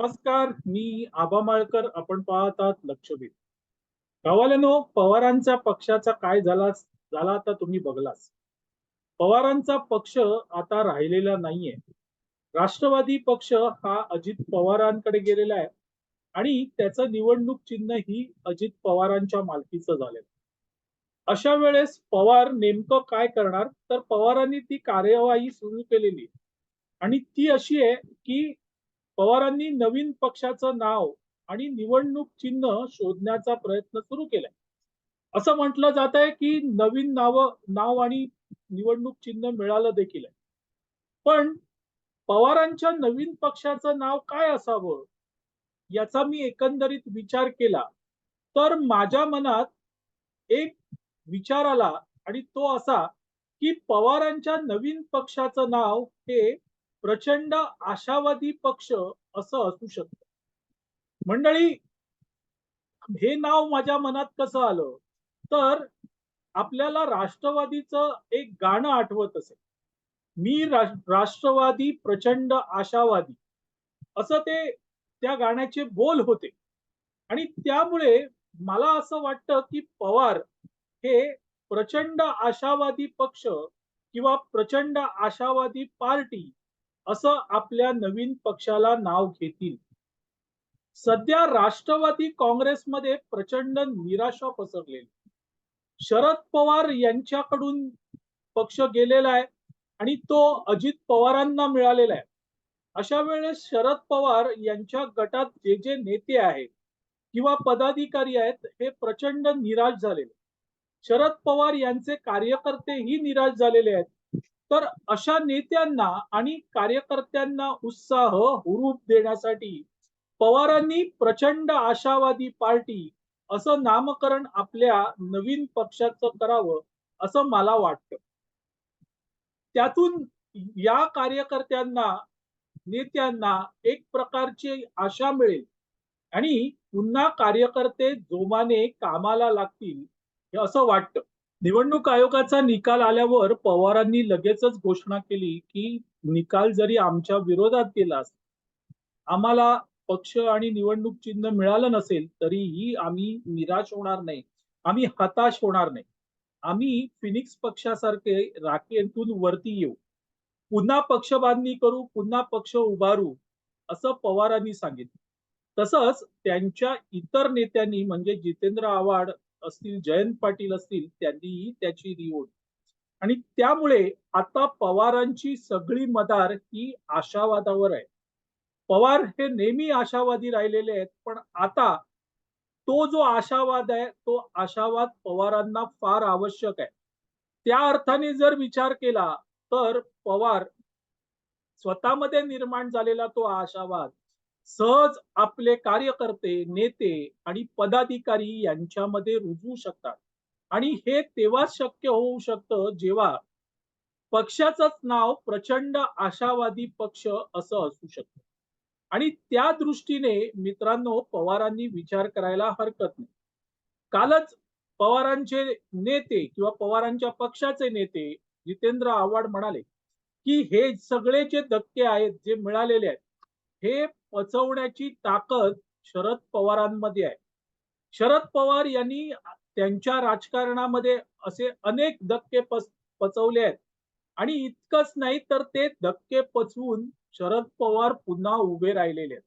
नमस्कार मी आबा माळकर. आपण पाहत आहात लक्षवेध. गावाल्यानो पवारांचा पक्षाचा काय झाला झाला आता तुम्ही बघलाच. पवारांचा पक्ष आता राहिलेला नाहीये. राष्ट्रवादी पक्ष हा अजित पवारांकडे गेलेला आहे. आणि त्याचं निवडणूक चिन्ह ही अजित पवारांच्या मालकीचं झालेलं अशा वेळेस पवार नेमकं काय करणार? तर पवारांनी ती कार्यवाही सुरू केलेली आहे. आणि ती अशी आहे की पवारांनी नवीन पक्षाचं नाव आणि निवडणूक चिन्ह शोधण्याचा प्रयत्न सुरू केलाय. असं म्हटलं जात आहे की नवीन नाव नाव आणि निवडणूक चिन्ह मिळालं देखील आहे. पण पवारांच्या नवीन पक्षाचं नाव काय असावं? याचा मी एकंदरीत विचार केला तर माझ्या मनात एक विचार आला आणि तो असा की पवारांच्या नवीन पक्षाचं नाव हे प्रचंड आशावादी पक्ष असं असू शकतं. मंडळी हे नाव माझ्या मनात कसं आलं? तर आपल्याला राष्ट्रवादीचं एक गाणं आठवत असेल. मी राष्ट्रवादी प्रचंड आशावादी असं ते त्या गाण्याचे बोल होते. आणि त्यामुळे मला असं वाटतं की पवार हे प्रचंड आशावादी पक्ष किंवा प्रचंड आशावादी पार्टी असं आपल्या नवीन पक्षाला नाव घेतील. सध्या राष्ट्रवादी काँग्रेसमध्ये प्रचंड निराशा पसरलेली. शरद पवार यांच्याकडून पक्ष गेलेला आहे आणि तो अजित पवारांना मिळालेला आहे. अशा वेळेस शरद पवार यांच्या गटात जे जे नेते आहेत किंवा पदाधिकारी आहेत हे प्रचंड निराश झालेले शरद पवार यांचे कार्यकर्तेही निराश झालेले आहेत. तर अशा नेत्यांना आणि कार्यकर्त्यांना उत्साह हुरूप देण्यासाठी पवारांनी प्रचंड आशावादी पार्टी असं नामकरण आपल्या नवीन पक्षाचं करावं असं मला वाटतं. त्यातून या कार्यकर्त्यांना नेत्यांना एक प्रकारची आशा मिळेल आणि पुन्हा कार्यकर्ते जोमाने कामाला लागतील हे असं वाटतं. निवडणूक आयोगाचा निकाल आल्यावर पवारांनी लगेचच घोषणा केली की निकाल जरी आमच्या विरोधात गेला आम्हाला पक्ष आणि निवडणूक चिन्ह मिळालं नसेल तरीही आम्ही निराश होणार नाही आम्ही हताश होणार नाही. आम्ही फिनिक्स पक्षासारखे राखेतून वरती येऊ. पुन्हा पक्ष बांधणी करू पुन्हा पक्ष उभारू असं पवारांनी सांगितलं. तसंच त्यांच्या इतर नेत्यांनी म्हणजे जितेंद्र आव्हाड असतील जयंत पाटील असतील त्यांनीही त्याची निवड. आणि त्यामुळे आता पवारांची सगळी मदार ही आशावादावर आहे. पवार हे नेहमी आशावादी राहिलेले आहेत पण आता तो जो आशावाद आहे तो आशावाद पवारांना फार आवश्यक आहे. त्या अर्थाने जर विचार केला तर पवार स्वतःमध्ये निर्माण झालेला तो आशावाद सहज आपले कार्यकर्ते नेते आणि पदाधिकारी यांच्यामध्ये रुजवू शकतात. आणि हे तेव्हाच शक्य होऊ शकतं जेव्हा पक्षाचंच नाव प्रचंड आशावादी पक्ष असं असू शकतं. आणि त्या दृष्टीने मित्रांनो पवारांनी विचार करायला हरकत नाही. कालच पवारांचे नेते किंवा पवारांच्या पक्षाचे नेते जितेंद्र आव्हाड म्हणाले की हे सगळे जे धक्के आहेत जे मिळालेले आहेत हे पचवण्याची ताकद शरद पवारांमध्ये आहे. शरद पवार यांनी त्यांच्या राजकारणामध्ये असे अनेक धक्के पचवले आहेत. आणि इतकंच नाही तर ते धक्के पचवून शरद पवार पुन्हा उभे राहिलेले आहेत.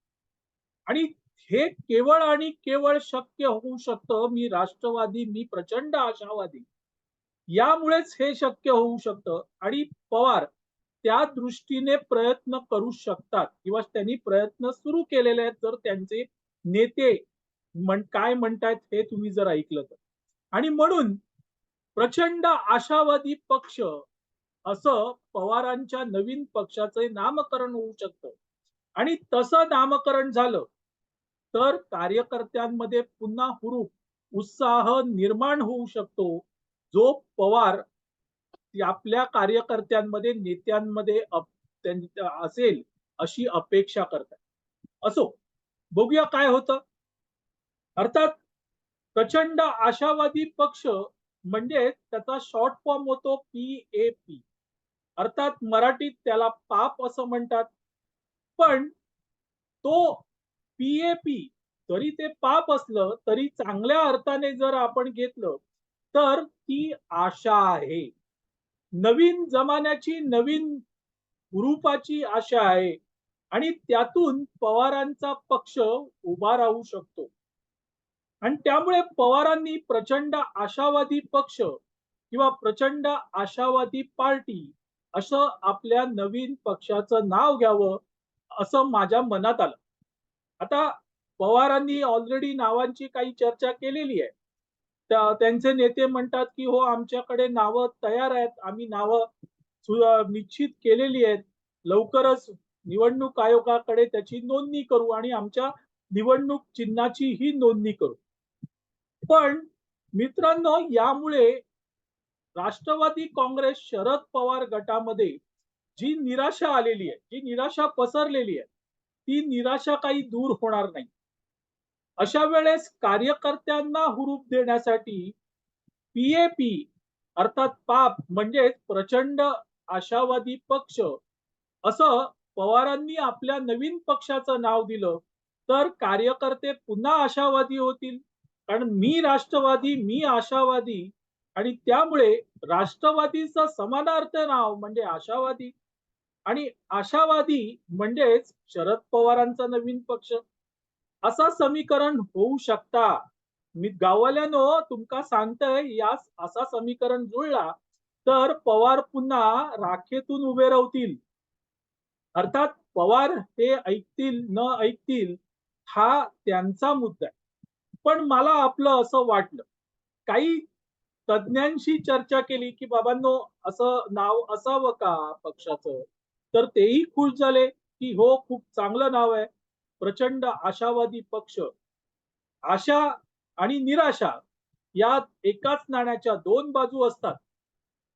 आणि हे केवळ आणि केवळ शक्य होऊ शकतं मी राष्ट्रवादी मी प्रचंड आशावादी. यामुळेच हे शक्य होऊ शकतं. आणि पवार त्या दृष्टीने प्रयत्न करू शकतात. किंवा त्यांनी प्रयत्न सुरू केलेले आहेत जर त्यांचे नेते म्हण काय म्हणतायत हे तुम्ही जर ऐकलं तर. आणि म्हणून प्रचंड आशावादी पक्ष असं पवारांच्या नवीन पक्षाचे नामकरण होऊ शकतं. आणि तसं नामकरण झालं तर कार्यकर्त्यांमध्ये पुन्हा हुरूप उत्साह निर्माण होऊ शकतो. जो पवार आपल्या कार्यकर्त्यांमध्ये नेत्यांमध्ये असेल अशी अपेक्षा करतात. असो बघूया काय होतं. अर्थात प्रचंड आशावादी पक्ष म्हणजे त्याचा शॉर्ट फॉर्म होतो पी ए पी अर्थात मराठीत त्याला पाप असं म्हणतात. पण तो पीएपी जरी ते पाप असलं तरी चांगल्या अर्थाने जर आपण घेतलं तर ती आशा आहे. नवीन जमान्याची नवीन रूपाची आशा आहे आणि त्यातून पवारांचा पक्ष उभा राहू शकतो. आणि त्यामुळे पवारांनी प्रचंड आशावादी पक्ष किंवा प्रचंड आशावादी पार्टी असं आपल्या नवीन पक्षाचं नाव घ्यावं असं माझ्या मनात आलं. आता पवारांनी ऑलरेडी नावांची काही चर्चा केलेली आहे. त्यांचे नेते म्हणतात की हो आमच्याकडे नावं तयार आहेत. आम्ही नावं सु- निश्चित केलेली आहेत. लवकरच निवडणूक आयोगाकडे त्याची नोंदणी करू आणि आमच्या निवडणूक चिन्हाची ही नोंदणी करू. पण मित्रांनो यामुळे राष्ट्रवादी काँग्रेस शरद पवार गटामध्ये जी निराशा आलेली आहे जी निराशा पसरलेली आहे ती निराशा काही दूर होणार नाही. अशा वेळेस कार्यकर्त्यांना हुरूप देण्यासाठी पीएपी अर्थात पाप म्हणजेच प्रचंड आशावादी पक्ष असं पवारांनी आपल्या नवीन पक्षाचं नाव दिलं तर कार्यकर्ते पुन्हा आशावादी होतील. कारण मी राष्ट्रवादी मी आशावादी आणि त्यामुळे राष्ट्रवादीचं समानार्थ नाव म्हणजे आशावादी आणि आशावादी म्हणजेच शरद पवारांचा नवीन पक्ष. असा समीकरण होऊ शकता. मी गावाल्यानो तुमका सांगतय या असा समीकरण जुळला तर पवार पुन्हा राखेतून उभे राहतील अर्थात पवार हे ऐकतील न ऐकतील हा त्यांचा मुद्दा आहे. पण मला आपलं असं वाटलं. काही तज्ञांशी चर्चा केली की बाबांनो असं नाव असावं का पक्षाचं? तर तेही खुश झाले की हो खूप चांगलं नाव आहे. प्रचंड आशावादी पक्ष आशा आणि निराशा या एकाच नाण्याच्या दोन बाजू असतात.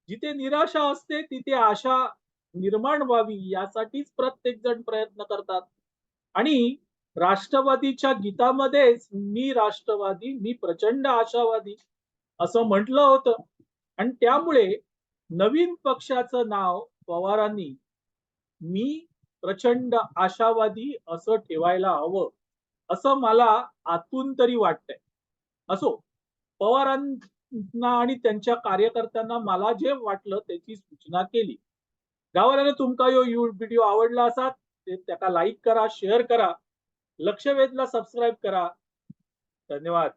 जिथे निराशा असते तिथे आशा निर्माण व्हावी यासाठीच प्रत्येक जण प्रयत्न करतात. आणि राष्ट्रवादीच्या गीतामध्येच मी राष्ट्रवादी मी प्रचंड आशावादी असं म्हटलं होतं. आणि त्यामुळे नवीन पक्षाचं नाव पवारांनी मी प्रचंड आशावादी असं ठेवायला हवं असं मला आतून तरी वाटतंय. असो पवारांना आणि त्यांच्या कार्यकर्त्यांना मला जे वाटलं त्याची सूचना केली. गावाल्याने तुमका यो व्हिडिओ आवडला असा ते त्याला लाईक करा शेअर करा लक्ष वेधला सबस्क्राईब करा. धन्यवाद.